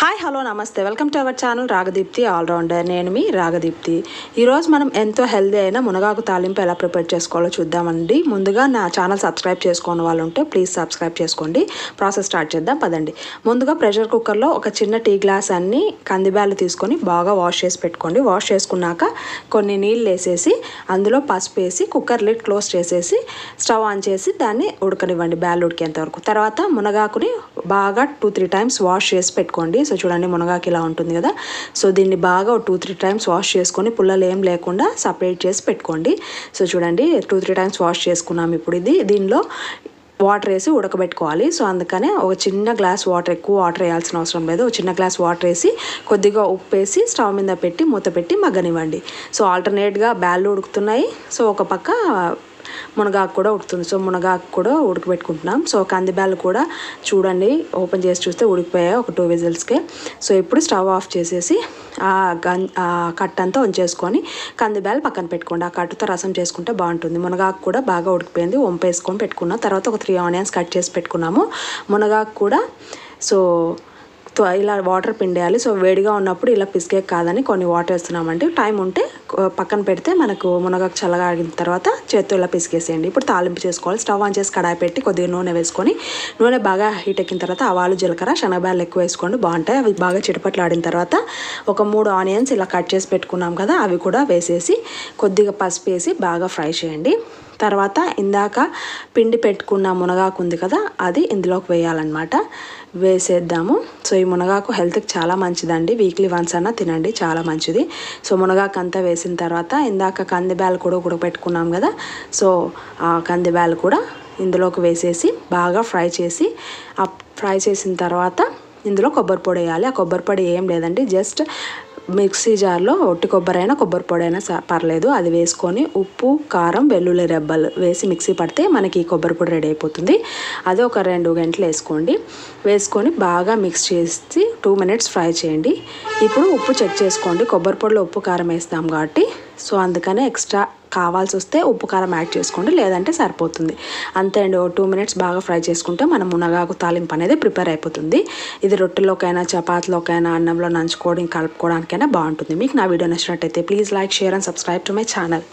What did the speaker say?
Hi hello namaste welcome to our channel Ragadeepthi all rounder నేను మీ రాగదీప్తి ఈరోజు మనం ఎంతో హెల్దీ అయిన మునగాకు తాలింపు ఎలా ప్రిపేర్ చేసుకోవాలో చూద్దామండి. ముందుగా నా ఛానల్ సబ్స్క్రైబ్ చేసుకోని వాళ్ళు ఉంటే ప్లీజ్ సబ్స్క్రైబ్ చేసుకోండి. ప్రాసెస్ స్టార్ట్ చేద్దాం పదండి. ముందుగా ప్రెషర్ కుక్కర్లో ఒక చిన్న టీ గ్లాస్ అన్ని కందిబ్యాలు తీసుకొని బాగా వాష్ చేసి పెట్టుకోండి. వాష్ చేసుకున్నాక కొన్ని నీళ్ళు వేసేసి అందులో పసుపు వేసి కుక్కర్ లిడ్ క్లోజ్ చేసేసి స్టవ్ ఆన్ చేసి దాన్ని ఉడకనివ్వండి బ్యాల్ ఉడికేంత వరకు. తర్వాత మునగాకుని బాగా టూ త్రీ టైమ్స్ వాష్ చేసి పెట్టుకోండి. సో చూడండి మునగాకు ఇలా ఉంటుంది కదా. సో దీన్ని బాగా టూ త్రీ టైమ్స్ వాష్ చేసుకొని పుల్లలు ఏం లేకుండా సపరేట్ చేసి పెట్టుకోండి. సో చూడండి టూ త్రీ టైమ్స్ వాష్ చేసుకున్నాం ఇప్పుడు ఇది. దీనిలో వాటర్ వేసి ఉడకబెట్టుకోవాలి. సో అందుకనే ఒక చిన్న గ్లాస్ వాటర్ ఎక్కువ వాటర్ వేయాల్సిన అవసరం లేదు. ఒక చిన్న గ్లాస్ వాటర్ వేసి కొద్దిగా ఉప్పు వేసి స్టవ్ మీద పెట్టి మూత పెట్టి మగ్గనివ్వండి. సో ఆల్టర్నేట్గా బ్యాళ్ళు ఉడుకుతున్నాయి. సో ఒక పక్క మునగాకు కూడా ఉడుకుతుంది. సో మునగాకు కూడా ఉడకబెట్టుకుంటున్నాం. సో కందిబ్యాలు కూడా చూడండి ఓపెన్ చేసి చూస్తే ఉడికిపోయాయి ఒక టూ విజిల్స్కే. సో ఇప్పుడు స్టవ్ ఆఫ్ చేసేసి ఆ గన్ ఆ కట్ అంతా ఉంచేసుకొని కందిబ్యాలు పక్కన పెట్టుకోండి. ఆ కట్టుతో రసం చేసుకుంటే బాగుంటుంది. మునగాకు కూడా బాగా ఉడికిపోయింది. వంపేసుకొని పెట్టుకున్నాం. తర్వాత ఒక త్రీ ఆనియన్స్ కట్ చేసి పెట్టుకున్నాము. మునగాకు కూడా సో ఇలా వాటర్ పిండేయాలి. సో వేడిగా ఉన్నప్పుడు ఇలా పిసికే కాదని కొన్ని వాటర్ వేస్తున్నామంటే టైం ఉంటే పక్కన పెడితే మనకు మునగాకు చల్లగాగిన తర్వాత చేత్తో ఇలా పిసికేసేయండి. ఇప్పుడు తాలింపు చేసుకోవాలి. స్టవ్ ఆన్ చేసి కడాయి పెట్టి కొద్దిగా నూనె వేసుకొని నూనె బాగా హీట్ ఎక్కిన తర్వాత ఆవాలు జీలకర్ర శనగబాయలు ఎక్కువ వేసుకోండి. బాగుంటాయి. అవి బాగా చిటపట్లు ఆడిన తర్వాత ఒక మూడు ఆనియన్స్ ఇలా కట్ చేసి పెట్టుకున్నాం కదా అవి కూడా వేసేసి కొద్దిగా పసుపు వేసి బాగా ఫ్రై చేయండి. తర్వాత ఇందాక పిండి పెట్టుకున్న మునగాకు ఉంది కదా అది ఇందులోకి వేయాలన్నమాట. వేసేద్దాము. సో ఈ మునగాకు హెల్త్కి చాలా మంచిదండి. వీక్లీ వన్స్ అన్న తినండి చాలా మంచిది. సో మునగాకు అంతా వేసిన తర్వాత ఇందాక కందిబ్యాలు కూడా ఉడకబెట్టుకున్నాం కదా సో ఆ కందిబ్యాలు కూడా ఇందులోకి వేసేసి బాగా ఫ్రై చేసి ఆ ఫ్రై చేసిన తర్వాత ఇందులో కొబ్బరి పొడి వేయాలి. ఆ కొబ్బరి పొడి ఏం లేదండి జస్ట్ మిక్సీ జార్లో ఒట్టి కొబ్బరి అయినా కొబ్బరి పొడి అయినా పర్లేదు. అది వేసుకొని ఉప్పు కారం వెల్లుల్లి రెబ్బలు వేసి మిక్సీ పడితే మనకి కొబ్బరి పొడి రెడీ అయిపోతుంది. అది ఒక రెండు గంటలు వేసుకోండి. వేసుకొని బాగా మిక్స్ చేసి టూ మినిట్స్ ఫ్రై చేయండి. ఇప్పుడు ఉప్పు చెక్ చేసుకోండి. కొబ్బరి పొడిలో ఉప్పు కారం వేస్తాం కాబట్టి. సో అందుకనే ఎక్స్ట్రా కావాల్సి వస్తే ఉప్పు కారం యాడ్ చేసుకోండి లేదంటే సరిపోతుంది. అంతే అండి ఓ టూ మినిట్స్ బాగా ఫ్రై చేసుకుంటే మనం మునగాకు తాలింపు అనేది ప్రిపేర్ అయిపోతుంది. ఇది రొట్టెలోకైనా చపాతీలోకైనా అన్నంలో నంచుకోవడం కలుపుకోవడానికైనా బాగుంటుంది. మీకు నా వీడియో నచ్చినట్టయితే please like share and subscribe to my channel.